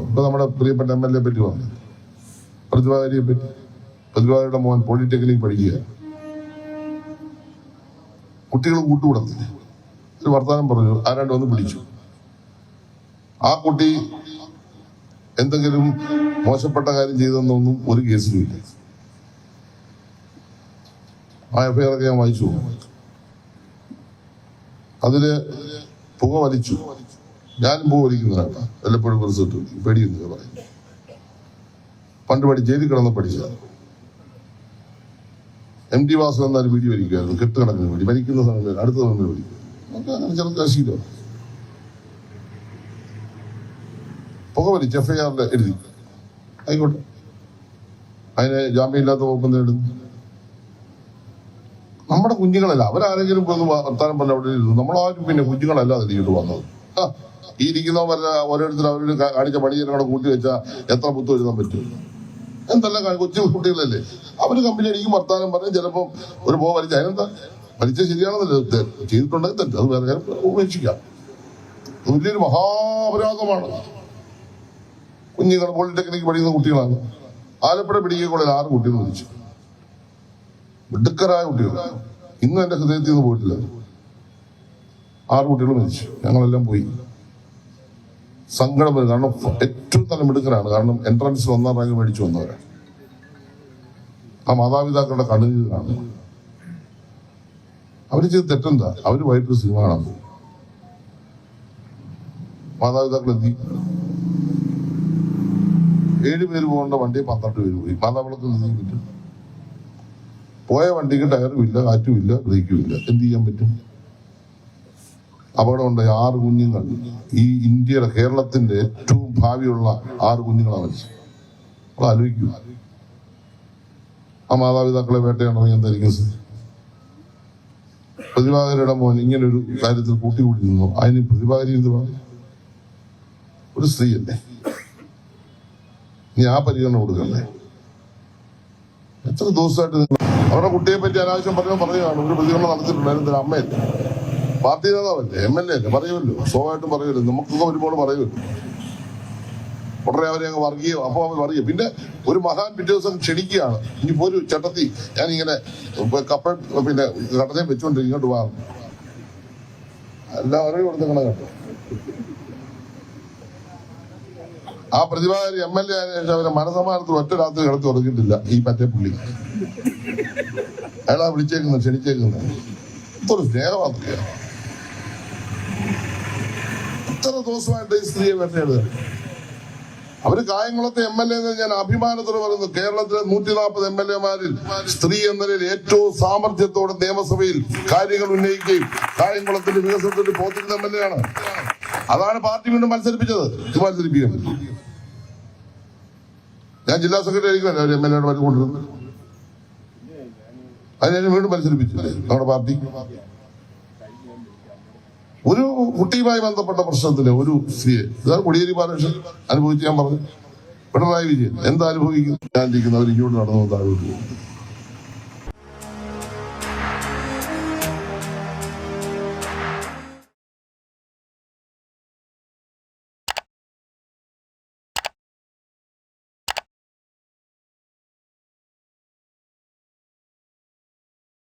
ഇപ്പൊ നമ്മുടെ പ്രിയപ്പെട്ട എം എൽ എ പറ്റി പറഞ്ഞു. പ്രതിഭാകരിയെ പറ്റി. പ്രതിഭാകരിയുടെ മോൻ പോളിടെക്നിക് പഠിക്കുക. കുട്ടികൾ കൂട്ടുകൂടത്തില്ല. ഒരു വർത്തമാനം പറഞ്ഞു. ആരാണ്ട് വന്ന് പിടിച്ചു ആ കുട്ടി എന്തെങ്കിലും മോശപ്പെട്ട കാര്യം ചെയ്തെന്നൊന്നും ഒരു കേസിലും ഇല്ല. ആ എഫ്ഐആർ ഒക്കെ ഞാൻ വായിച്ചു. അതിൽ പുക വലിച്ചു. ഞാനും പുക വലിക്കുന്നതാണ് വല്ലപ്പോഴും റിസൾട്ട് പേടിയെന്ന് പറയും. പണ്ട് പഠി ജയിലിൽ കിടന്ന് പഠിച്ചത്. എം ടി വാസു എന്നാലും വീഡിയോ കെട്ട് കെട്ടുകണക്കിന് വേണ്ടി മരിക്കുന്ന സമയത്ത് അടുത്ത സമയം വരിക്കും ചെറുക്കാൻ ശീലം പുക വലിച്ച് എഫ്ഐആറിൽ എഴുതി. ആയിക്കോട്ടെ. അതിന് ജാമ്യമില്ലാത്ത വകുപ്പ് നേടുന്നു നമ്മുടെ കുഞ്ഞുങ്ങളല്ല. അവരാരെങ്കിലും ഒന്ന് വർത്താനം പറഞ്ഞ അവിടെ ഇരുന്നു നമ്മളാരും പിന്നെ കുഞ്ഞുങ്ങളല്ല അതിലേക്ക് വന്നത്. ഈ ഇരിക്കുന്നവരെ ഓരോരുത്തർ അവരോട് കാണിച്ച പണിയെ കൂട്ടി വെച്ചാൽ എത്ര മുത്തു എഴുതാൻ പറ്റും? എന്തെല്ലാം കൊച്ചു കുട്ടികളല്ലേ? അവർ കമ്പനി അടിക്കും വർത്താനം പറഞ്ഞ് ചിലപ്പോൾ ഒരു പോ വലിച്ച അതിനെന്താ? വലിച്ച ശരിയാണെന്നല്ലേ ചെയ്തിട്ടുണ്ടെങ്കിൽ തെറ്റ്. അത് വേറെ ഉപേക്ഷിക്കാം. വലിയൊരു മഹാപരാധമാണ്. കുഞ്ഞുങ്ങൾ പോളിടെക്നിക്ക് പഠിക്കുന്ന കുട്ടികളാണ്. ആലപ്പുഴ കോളേജിൽ ആറ് കുട്ടികൾ വിളിച്ചു മിടുക്കരായ കുട്ടികൾ. ഇന്നും എന്റെ ഹൃദയത്തിൽ നിന്ന് പോയിട്ടില്ല. ആറ് കുട്ടികൾ മരിച്ചു. ഞങ്ങളെല്ലാം പോയി. സങ്കടം വരും. കാരണം ഏറ്റവും നല്ല മിടുക്കനാണ് കാരണം എൻട്രൻസ് ഒന്നാം റാങ്ക് മേടിച്ചു വന്നവരാണ് ആ മാതാപിതാക്കളുടെ കണ്ണുനീരാണ് അവർ ചെയ്ത് തെറ്റെന്താ? അവർ വൈകിട്ട് സിനിമ കാണാൻ പോകും. മാതാപിതാക്കൾ എന്തി ഏഴ് പേര് പോകേണ്ട വണ്ടി പന്ത്രണ്ട് പേര് പോയി. മാതാപിതാക്കൾ എന്ത് ചെയ്യാൻ പറ്റും. പോയ വണ്ടിക്ക് ടയറും ഇല്ല കാറ്റും ഇല്ല ബ്രേക്കും ഇല്ല. എന്ത് ചെയ്യാൻ പറ്റും? അപകടമുണ്ടായി ആറ് കുഞ്ഞുങ്ങൾ. ഈ ഇന്ത്യയുടെ കേരളത്തിന്റെ ഏറ്റവും ഭാവിയുള്ള ആറ് കുഞ്ഞുങ്ങളാണ് മരിച്ചത്. അപ്പോൾ ആലോചിക്കൂ. ആ മാതാപിതാക്കളെ വേട്ടയാണെങ്കിൽ എന്തായിരിക്കും പ്രതിഭാകരയുടെ മോൻ ഇങ്ങനൊരു കാര്യത്തിൽ കൂട്ടിക്കൂടി നിന്നു. അതിന് പ്രതിഭാകരി എന്ത് പറഞ്ഞു? ഒരു സ്ത്രീയല്ലേ? നീ ആ പരിഗണന കൊടുക്കണ്ടേ? എത്ര ദിവസമായിട്ട് അവരുടെ കുട്ടിയെ പറ്റി അനാവശ്യം പറഞ്ഞു പറയുകയാണ്. ഒരു പ്രതികരണം നടത്തിയിട്ടുണ്ടായിരുന്നു അമ്മയല്ലേ? പാർട്ടി നേതാവല്ലേ? എം എൽ എ അല്ലേ? പറയുമല്ലോ. സ്വാഭാവികമായിട്ടും പറയുമല്ലോ. നമുക്കൊക്കെ ഒരുപാട് പറയുമല്ലോ. ഉടനെ അവരെ അങ്ങ് വർഗീയ അപ്പോൾ അവർ വർഗീയ. പിന്നെ ഒരു മഹാൻ പിറ്റേ ദിവസം ക്ഷണിക്കുകയാണ്. ഇനി ഒരു ചട്ടത്തി ഞാൻ ഇങ്ങനെ കപ്പൽ പിന്നെ കടലയും വെച്ചുകൊണ്ട് ഇങ്ങോട്ട് പോകാം എല്ലാവരെയും കൊടുത്തങ്ങനെ കേട്ടോ ആ പ്രതിഭാകാരി എം എൽ എ ആയതിനു ശേഷം അവരെ മനസമാനത്തിൽ ഒറ്റ രാത്രി കിടത്തി ഉറങ്ങിട്ടില്ല ഈ മറ്റേ പുള്ളി. അയാളാ വിളിച്ചേക്കുന്നത് ക്ഷണിച്ചേക്കുന്നത്. ഇത്ര സ്നേഹമാത്രിയ ഇത്ര ദിവസമായിട്ട് ഈ സ്ത്രീയെ വേട്ടയാടുക അവർ കായംകുളത്തെ എം എൽ എ എന്ന് ഞാൻ അഭിമാനത്തോടെ പറയുന്നു. കേരളത്തിലെ നൂറ്റി നാൽപ്പത് എം എൽ എമാരിൽ സ്ത്രീ എന്ന നിലയിൽ ഏറ്റവും സാമർഥ്യത്തോടെ നിയമസഭയിൽ കാര്യങ്ങൾ ഉന്നയിക്കുകയും കായംകുളത്തിന്റെ വികസനത്തിന് പോത്തിരുന്ന എം എൽ എ ആണ്. അതാണ് പാർട്ടി വീണ്ടും മത്സരിപ്പിച്ചത്. ഇത് മത്സരിപ്പിക്കാൻ ഞാൻ ജില്ലാ സെക്രട്ടറി ആയിരിക്കും എം എൽ എയുടെ കൊണ്ടിരുന്നത് അതിനെ വീണ്ടും മത്സരിപ്പിച്ചില്ലേ നമ്മുടെ പാർട്ടി. ഒരു കുട്ടിയുമായി ബന്ധപ്പെട്ട പ്രശ്നത്തിൽ ഒരു സ്ത്രീയെ ഇതാണ് കൊടിയേരി ബാലകൃഷ്ണൻ അനുഭവിച്ച് ഞാൻ പറഞ്ഞു. പിണറായി വിജയൻ എന്താ അനുഭവിക്കുന്നു? ഞാൻ ഇരിക്കുന്നവർ ഇങ്ങോട്ട് നടന്നു താഴോട്ട്